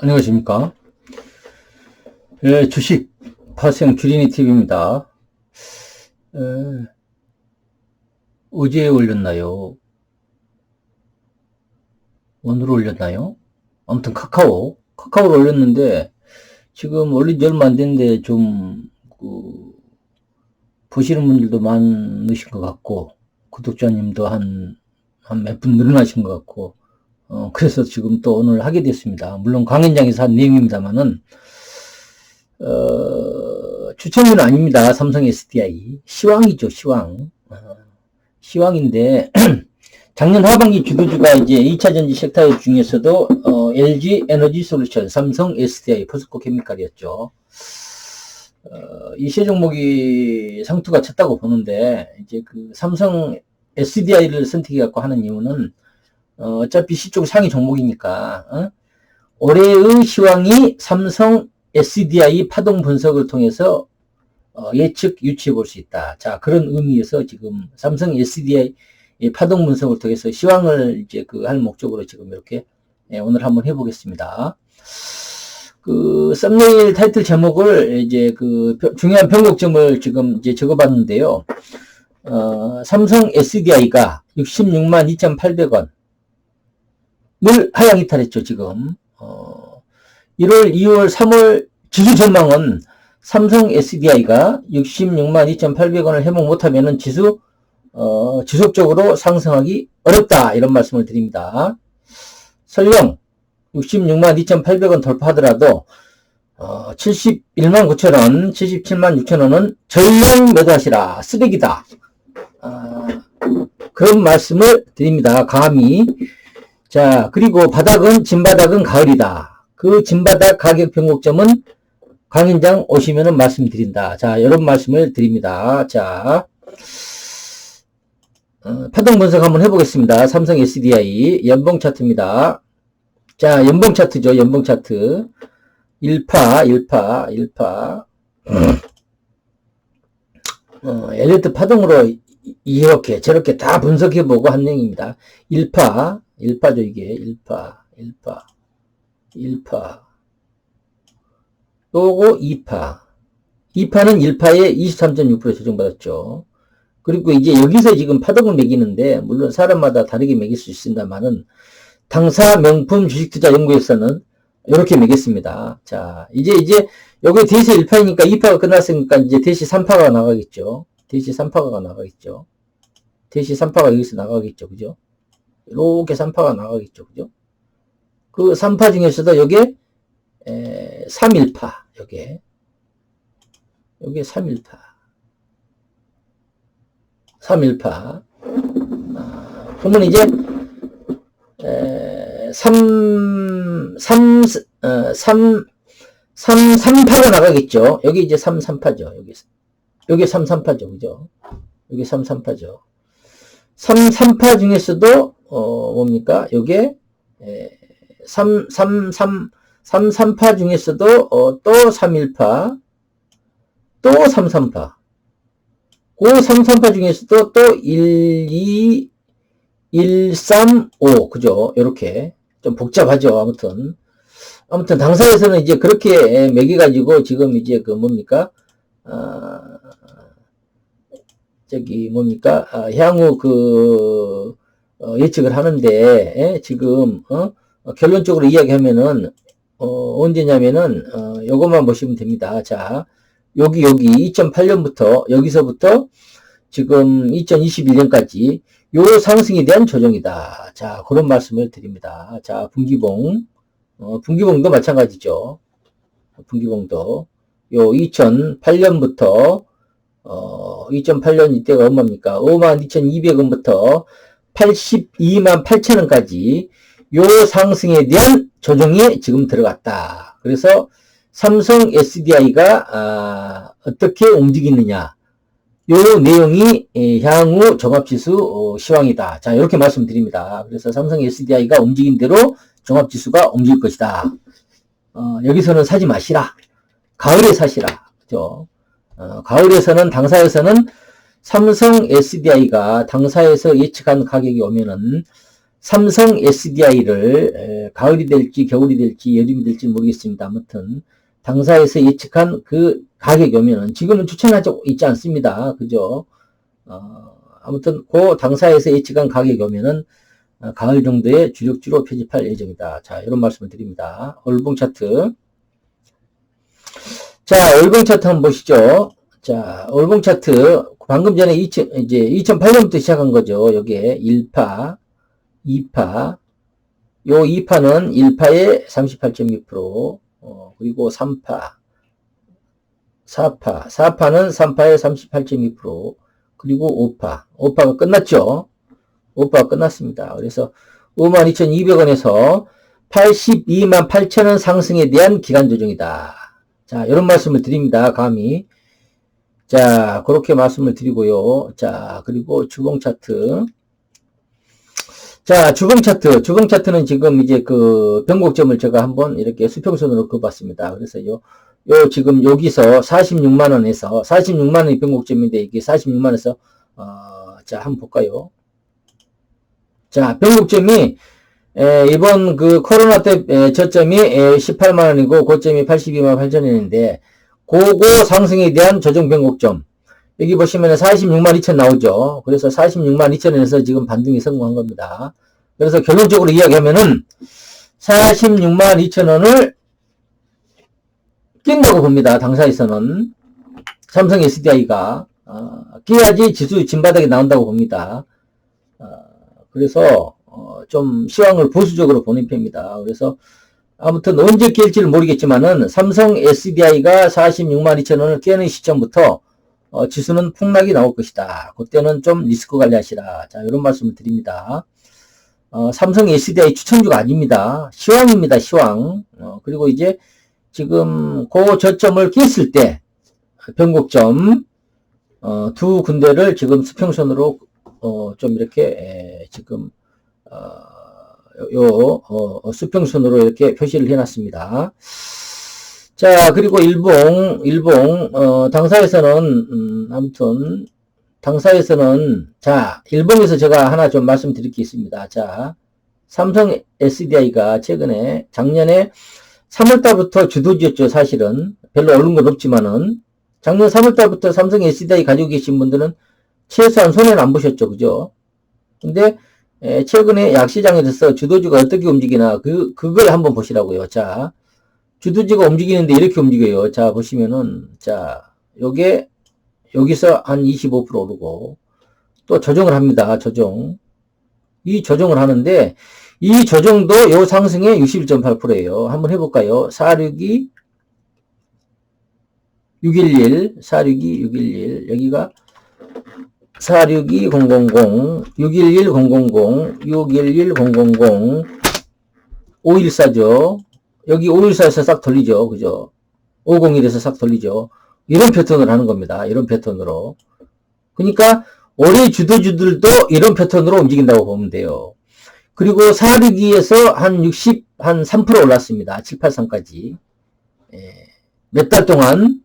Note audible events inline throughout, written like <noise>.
안녕하십니까. 예, 주식 파생 주린이 TV입니다. 예, 어제 올렸나요? 오늘 올렸나요? 아무튼 카카오, 카카오를 올렸는데, 지금 올린 지 얼마 안 됐는데, 좀, 그, 보시는 분들도 많으신 것 같고, 구독자님도 한, 한 몇 분 늘어나신 것 같고, 어, 그래서 지금 또 오늘 하게 됐습니다. 물론 강연장에서 한 내용입니다만은, 어, 추천은 아닙니다. 삼성 SDI. 시황이죠, 시황. 어, 시황인데, <clears throat> 작년 하반기 주도주가 이제 2차 전지 섹터 중에서도, 어, LG 에너지 솔루션, 삼성 SDI, 포스코 케미칼이었죠. 어, 이세 종목이 상투가 쳤다고 보는데, 이제 그 삼성 SDI를 선택해갖고 하는 이유는, 어, 어차피 시쪽 상위 종목이니까 어? 올해의 시황이 삼성 SDI 파동 분석을 통해서 어, 예측 유추해 볼 수 있다. 자 그런 의미에서 지금 삼성 SDI 파동 분석을 통해서 시황을 이제 그 할 목적으로 지금 이렇게 예, 오늘 한번 해보겠습니다. 그 썸네일 타이틀 제목을 이제 그 중요한 변곡점을 지금 이제 적어봤는데요. 어, 삼성 SDI가 66만 2,800원 늘 하향 이탈했죠, 지금. 어, 1월, 2월, 3월 지수 전망은 삼성 SDI가 66만 2,800원을 회복 못하면은 지수, 어, 지속적으로 상승하기 어렵다. 이런 말씀을 드립니다. 설령 66만 2,800원 돌파하더라도, 어, 71만 9천원, 77만 6천원은 전량 매도하시라. 쓰레기다. 어, 그런 말씀을 드립니다. 감히. 자, 그리고 바닥은, 진바닥은 가을이다. 그 진바닥 가격 변곡점은 강인장 오시면은 말씀드린다. 자, 이런 말씀을 드립니다. 자, 어, 파동 분석 한번 해보겠습니다. 삼성 SDI 연봉 차트입니다. 자, 연봉 차트죠. 연봉 차트. 1파, 1파, 1파. 어, 엘리트 파동으로 이렇게 저렇게 다 분석해보고 한 내용입니다. 1파, 1파죠, 이게. 1파, 1파, 1파. 요거 2파. 2파는 1파에 23.6% 조정받았죠. 그리고 이제 여기서 지금 파동을 매기는데, 물론 사람마다 다르게 매길 수 있습니다만은, 당사 명품 주식투자 연구에서는 이렇게 매겼습니다. 자, 이제, 이제, 여기 대시 1파이니까 2파가 끝났으니까 이제 대시 3파가 나가겠죠. 대시 3파가 나가겠죠. 대시 3파가 여기서 나가겠죠. 그죠? 이렇게 3파가 나가겠죠. 그죠? 그 3파 중에서도 요게 에, 3일파 요게 요게 3일파 3일파 아, 그러면 이제 에, 3 3 어, 3 3 3파가 나가겠죠. 여기 이제 3 3파죠. 여기 여기 3 3파죠. 그죠? 여기 3 3파죠. 3 3파 중에서도 어, 뭡니까? 요게, 에, 3, 3, 3, 3, 3파 중에서도, 어, 또 3일파, 또 3, 3파. 그 3, 3파 중에서도 또 1, 2, 1, 3, 5. 그죠? 요렇게. 좀 복잡하죠. 아무튼. 아무튼 당사에서는 이제 그렇게 매겨가지고 지금 이제 그 뭡니까? 아, 저기 뭡니까? 아, 향후 그, 어, 예측을 하는데 에? 지금 어? 어, 결론적으로 이야기하면은 어, 언제냐면은 어, 요것만 보시면 됩니다. 자 여기 여기 2008년부터 여기서부터 지금 2021년까지 요 상승에 대한 조정이다. 자 그런 말씀을 드립니다. 자 분기봉 어, 분기봉도 마찬가지죠. 분기봉도 요 2008년부터 어, 2008년 이때가 얼마입니까? 52,200원부터 82만 8천원까지 요 상승에 대한 조정이 지금 들어갔다. 그래서 삼성 SDI가 아, 어떻게 움직이느냐 요 내용이 향후 종합지수 어, 시황이다. 자 이렇게 말씀드립니다. 그래서 삼성 SDI가 움직인 대로 종합지수가 움직일 것이다. 어, 여기서는 사지 마시라. 가을에 사시라. 그죠? 어, 가을에서는 당사에서는 삼성 SDI가 당사에서 예측한 가격이 오면은 삼성 SDI를 가을이 될지 겨울이 될지 여름이 될지 모르겠습니다. 아무튼 당사에서 예측한 그 가격이 오면은 지금은 추천하지 있지 않습니다. 그죠? 어, 아무튼 그 당사에서 예측한 가격이 오면은 어, 가을 정도의 주력주로 표집할 예정이다. 자, 이런 말씀을 드립니다. 월봉 차트. 자, 월봉 차트 한번 보시죠. 자, 월봉 차트 방금 전에 2000, 이제 2008년부터 시작한 거죠. 여기에 1파, 2파, 요 2파는 1파에 38.2%, 어, 그리고 3파, 4파, 4파는 3파에 38.2%, 그리고 5파, 5파가 끝났죠. 5파가 끝났습니다. 그래서 52,200원에서 82만 8천원 상승에 대한 기간 조정이다. 자, 이런 말씀을 드립니다. 감히. 자, 그렇게 말씀을 드리고요. 자, 그리고 주봉 차트. 자, 주봉 차트. 주봉 차트는 지금 이제 그 변곡점을 제가 한번 이렇게 수평선으로 그어봤습니다. 그래서 요, 요 지금 여기서 46만원에서, 46만원이 변곡점인데 이게 46만원에서, 어, 자, 한번 볼까요? 자, 변곡점이 에, 이번 그 코로나 때 에, 저점이 18만 원이고 고점이 82만 8천 원인데 고고 상승에 대한 조정 변곡점 여기 보시면 46만 2천 나오죠. 그래서 46만 2천 원에서 지금 반등이 성공한 겁니다. 그래서 결론적으로 이야기하면은 46만 2천 원을 낀다고 봅니다. 당사에서는 삼성 SDI가 어, 끼야지 지수 진바닥에 나온다고 봅니다. 어, 그래서 어, 좀 시황을 보수적으로 보는 편입니다. 그래서 아무튼 언제 깰지를 모르겠지만은 삼성 SDI가 46만 2천 원을 깨는 시점부터 어, 지수는 폭락이 나올 것이다. 그때는 좀 리스크 관리하시라. 자, 이런 말씀을 드립니다. 어, 삼성 SDI 추천주가 아닙니다. 시황입니다. 시황. 어, 그리고 이제 지금 그 저점을 깼을 때 변곡점 어, 두 군데를 지금 수평선으로 어, 좀 이렇게 에, 지금 어, 요 어, 수평선으로 이렇게 표시를 해놨습니다. 자 그리고 일봉 일봉 어, 당사에서는 음, 아무튼 당사에서는 자 일봉에서 제가 하나 좀 말씀드릴 게 있습니다. 자 삼성 SDI가 최근에 작년에 3월달부터 주도지였죠 사실은 별로 오른 건 없지만은 작년 3월달부터 삼성 SDI 가지고 계신 분들은 최소한 손해는 안 보셨죠 그죠? 근데 에, 최근에 약시장에서 주도주가 어떻게 움직이나 그 그걸 한번 보시라고요. 자, 주도주가 움직이는데 이렇게 움직여요. 자, 보시면은 자, 요게 여기서 한 25% 오르고 또 조정을 합니다. 조정. 이 조정을 하는데 이 조정도 요 상승의 61.8%예요. 한번 해 볼까요? 462 611 462 611 여기가 462000, 611000, 611000, 514죠. 여기 514에서 싹 돌리죠. 그죠? 501에서 싹 돌리죠. 이런 패턴을 하는 겁니다. 이런 패턴으로. 그러니까 올해 주도주들도 이런 패턴으로 움직인다고 보면 돼요. 그리고 462에서 한 60, 한 3% 올랐습니다. 783까지. 예. 몇 달 동안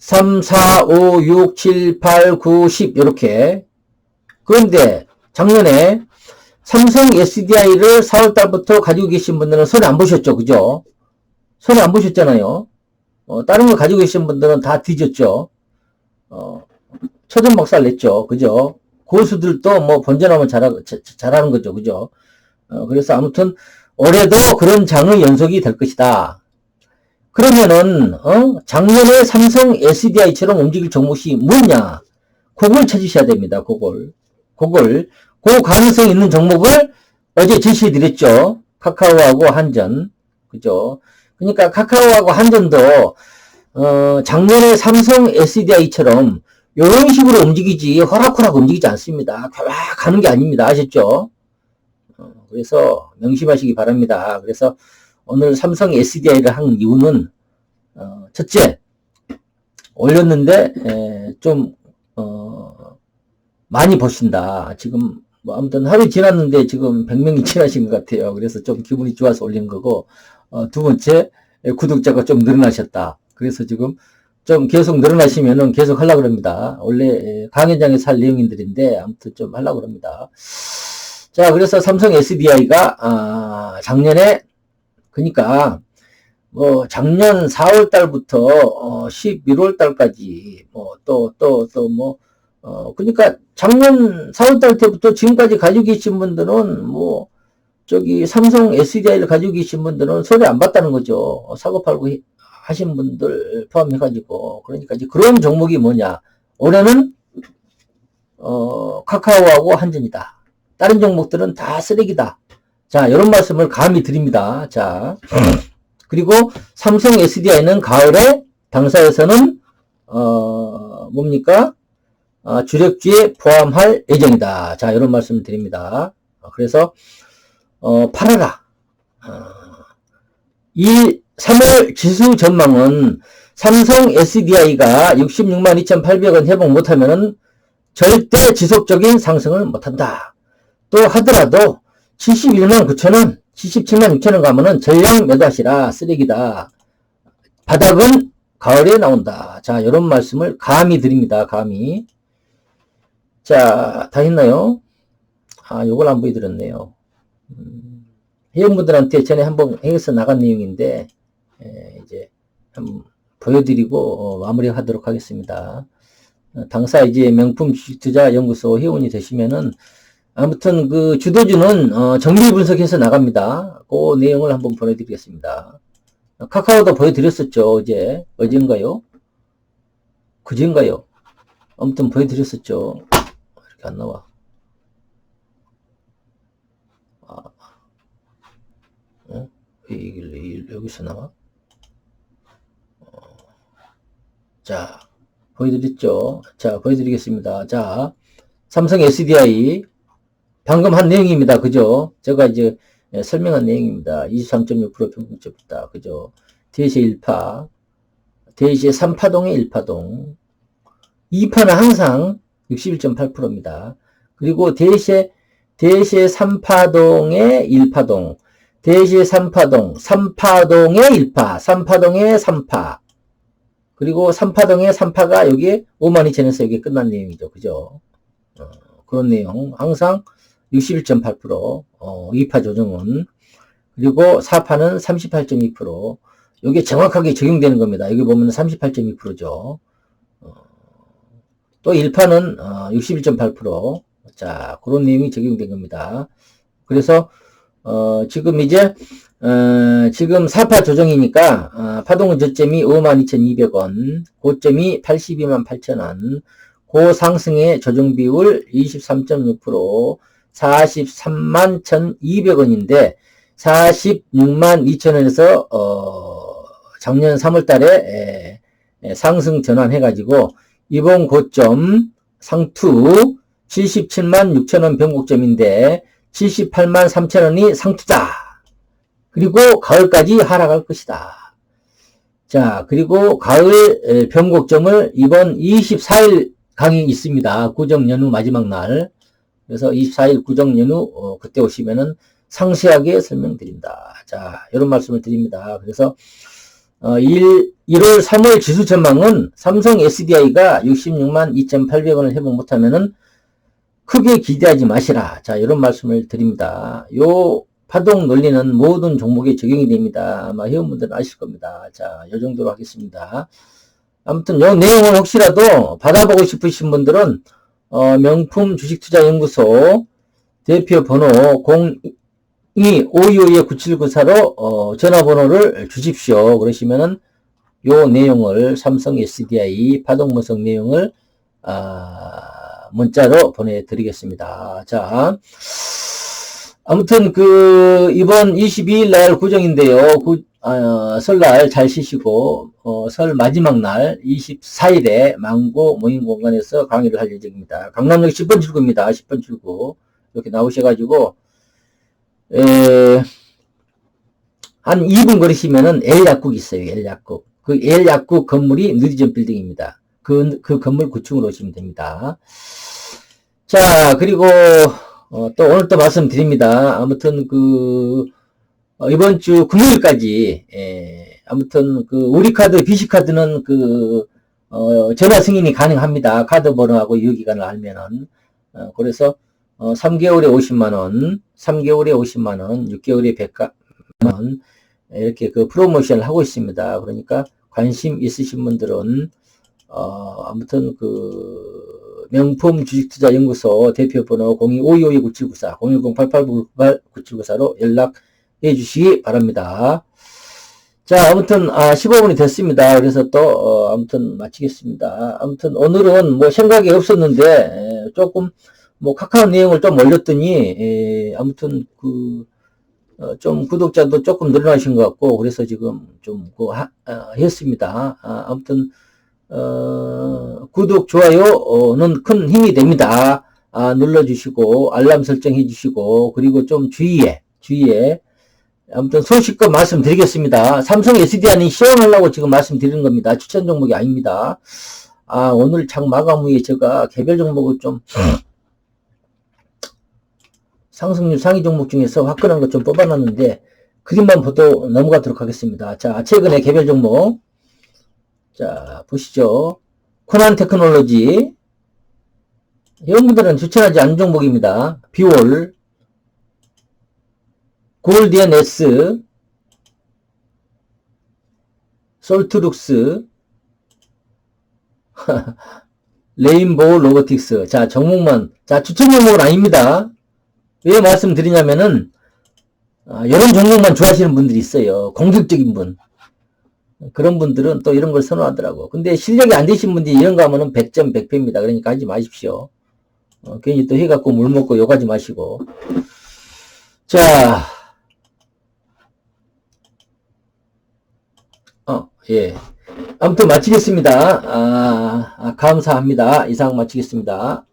3, 4, 5, 6, 7, 8, 9, 10 이렇게. 그런데 작년에 삼성 SDI를 4월달부터 가지고 계신 분들은 손해 안 보셨죠 그죠? 손해 안 보셨잖아요. 어, 다른 거 가지고 계신 분들은 다 뒤졌죠. 어, 초전박살 냈죠 그죠? 고수들도 뭐 번전하면 잘하, 잘하는 거죠 그죠? 어, 그래서 아무튼 올해도 그런 장의 연속이 될 것이다 그러면은 어? 작년에 삼성 SDI처럼 움직일 종목이 뭐냐? 그걸 찾으셔야 됩니다. 그걸. 그걸. 그 가능성 있는 종목을 어제 제시해 드렸죠. 카카오하고 한전. 그죠? 그러니까 카카오하고 한전도 어, 작년에 삼성 SDI처럼 이런 식으로 움직이지 허락허락 움직이지 않습니다. 쫙 가는 게 아닙니다. 아셨죠? 어, 그래서 명심하시기 바랍니다. 그래서 오늘 삼성 SDI를 한 이유는 어, 첫째 올렸는데 에, 좀 어, 많이 보신다. 지금 뭐 아무튼 하루 지났는데 지금 100명이 지나신 것 같아요. 그래서 좀 기분이 좋아서 올린 거고 어, 두 번째 구독자가 좀 늘어나셨다. 그래서 지금 좀 계속 늘어나시면은 계속 하려고 합니다. 원래 강연장에서 할 내용인들인데 아무튼 좀 하려고 합니다. 자, 그래서 삼성 SDI가, 아, 작년에, 그니까, 뭐, 작년 4월 달부터, 어, 11월 달까지, 뭐, 또, 또, 또, 뭐, 어, 그러니까 작년 4월 달 때부터 지금까지 가지고 계신 분들은 뭐, 저기 삼성 SDI를 가지고 계신 분들은 손해 안 봤다는 거죠. 어, 사고 팔고 해- 하신 분들 포함해가지고. 그러니까 이제 그런 종목이 뭐냐. 올해는, 어, 카카오하고 한전이다. 다른 종목들은 다 쓰레기다. 자, 이런 말씀을 감히 드립니다. 자, 그리고 삼성 SDI는 가을에 당사에서는, 어, 뭡니까? 어, 주력주에 포함할 예정이다. 자, 이런 말씀을 드립니다. 어, 그래서, 어, 팔아라. 어, 이 3월 지수 전망은 삼성 SDI가 66만 2,800원 회복 못하면은 절대 지속적인 상승을 못한다. 또 하더라도 71만 9천원, 77만 6천원 가면은 전량 매도하시라 쓰레기다. 바닥은 가을에 나온다. 자, 이런 말씀을 감히 드립니다. 감히. 자, 다 했나요? 아, 요걸 안 보여드렸네요. 음, 회원분들한테 전에 한번 해서 나간 내용인데, 에, 이제, 한번 보여드리고, 어, 마무리 하도록 하겠습니다. 어, 당사 이제 명품 주식투자 연구소 회원이 되시면은, 아무튼 그 주도주는, 어, 정밀 분석해서 나갑니다. 그 내용을 한번 보내드리겠습니다. 어, 카카오도 보여드렸었죠, 어제. 어젠가요? 그젠가요? 아무튼 보여드렸었죠. 이렇게 안 나와. 아, 어? 이- 여기서 나와? 어, 자, 보여드렸죠? 자, 보여드리겠습니다. 자, 삼성 SDI 방금 한 내용입니다. 그죠? 제가 이제 예, 설명한 내용입니다. 23.6% 평균적이다. 그죠? 대시의 1파, 대시의 3파동의 1파동, 2파는 항상 61.8%입니다. 그리고 대시의 대시의 3파동의 1파동, 대시의 3파동, 3파동의 1파, 3파동의 3파, 그리고 3파동의 3파가 여기에 52,000에서 여기 끝난 내용이죠. 그죠? 어, 그런 내용. 항상 61.8%, 어, 2파 조정은. 그리고 4파는 38.2%. 이게 정확하게 적용되는 겁니다. 여기 보면 38.2%죠. 또 1파는 어, 61.8%. 자, 그런 내용이 적용된 겁니다. 그래서 어, 지금 이제 어, 지금 4파 조정이니까 어, 파동 저점이 52,200원, 고점이 82만 8천원, 고상승의 조정 비율 23.6%, 43만 1,200원인데 46만 2천원에서 어, 작년 3월 달에 에, 에, 상승 전환해가지고 이번 고점 상투 77만 6천원 변곡점인데 78만 3천원이 상투다. 그리고 가을까지 하락할 것이다. 자, 그리고 가을 에, 변곡점을 이번 24일 강의 있습니다. 구정 연휴 마지막 날. 그래서 24일 구정 연휴 어, 그때 오시면은 상세하게 설명드린다. 자, 이런 말씀을 드립니다. 그래서 어, 1, 1월 3월 지수 전망은 삼성 SDI가 66만 2,800원을 회복 못하면은 크게 기대하지 마시라. 자, 이런 말씀을 드립니다. 요 파동 논리는 모든 종목에 적용이 됩니다. 아마 회원분들은 아실 겁니다. 자, 요 정도로 하겠습니다. 아무튼 요 내용을 혹시라도 받아보고 싶으신 분들은 어, 명품 주식투자연구소 대표 번호 02-525-9794로 어, 전화번호를 주십시오. 그러시면은 요 내용을 삼성 SDI 파동분석 내용을 아, 문자로 보내드리겠습니다. 자, 아무튼 그 이번 22일 날 구정인데요. 구, 아, 설날 잘 쉬시고 어, 설 마지막 날 24일에 망고 모임 공간에서 강의를 할 예정입니다. 강남역 10번 출구입니다. 10번 출구 이렇게 나오셔가지고 에, 한 2분 걸으시면은 L 약국 있어요. L 약국. 그 L 약국 건물이 누디전 빌딩입니다. 그, 그 건물 9층으로 오시면 됩니다. 자, 그리고 어, 또 오늘 또 말씀드립니다. 아무튼 그 어, 이번 주 금요일까지 예, 아무튼 그 우리 카드, BC 카드는 그 어, 전화 승인이 가능합니다. 카드 번호하고 유효기간을 알면은 어, 그래서 어, 3개월에 50만 원, 3개월에 50만 원, 6개월에 100만 원, 이렇게 그 프로모션을 하고 있습니다. 그러니까 관심 있으신 분들은, 어, 아무튼 그, 명품 주식투자연구소 대표번호 0252529794, 010-8898-9794로 연락 해 주시기 바랍니다. 자, 아무튼, 아, 15분이 됐습니다. 그래서 또, 어, 아무튼 마치겠습니다. 아무튼 오늘은 뭐 생각이 없었는데, 에, 조금, 뭐 카카오 내용을 좀 올렸더니, 에, 아무튼 그, 어, 좀 구독자도 조금 늘어나신 것 같고, 그래서 지금 좀, 그, 하, 아, 했습니다. 아, 아무튼, 어, 구독, 좋아요는 큰 힘이 됩니다. 아, 눌러주시고, 알람 설정해 주시고, 그리고 좀 주의해, 주의해. 아무튼 소식껏 말씀드리겠습니다. 삼성 SDI는 시험하려고 지금 말씀드리는 겁니다. 추천 종목이 아닙니다. 아, 오늘 장 마감 후에 제가 개별 종목을 좀 <clears throat> 상승률 상위 종목 중에서 화끈한 것 좀 뽑아놨는데 그림만 보도 넘어가도록 하겠습니다. 자, 최근에 개별 종목 자, 보시죠. 코난 테크놀로지 여러분들은 추천하지 않은 종목입니다. 비올 S, 솔트룩스, <laughs> 레인보우 로보틱스. 자, 종목만. 자, 추천 종목은 아닙니다. 왜 말씀드리냐면은, 아, 이런 종목만 좋아하시는 분들이 있어요. 공격적인 분. 그런 분들은 또 이런 걸 선호하더라고. 근데 실력이 안 되신 분들이 이런 거 하면은 100점 100패입니다. 그러니까 하지 마십시오. 어, 괜히 또 해갖고 물 먹고 욕하지 마시고. 자, 어, 예. 아무튼 마치겠습니다. 아, 아, 감사합니다. 이상 마치겠습니다.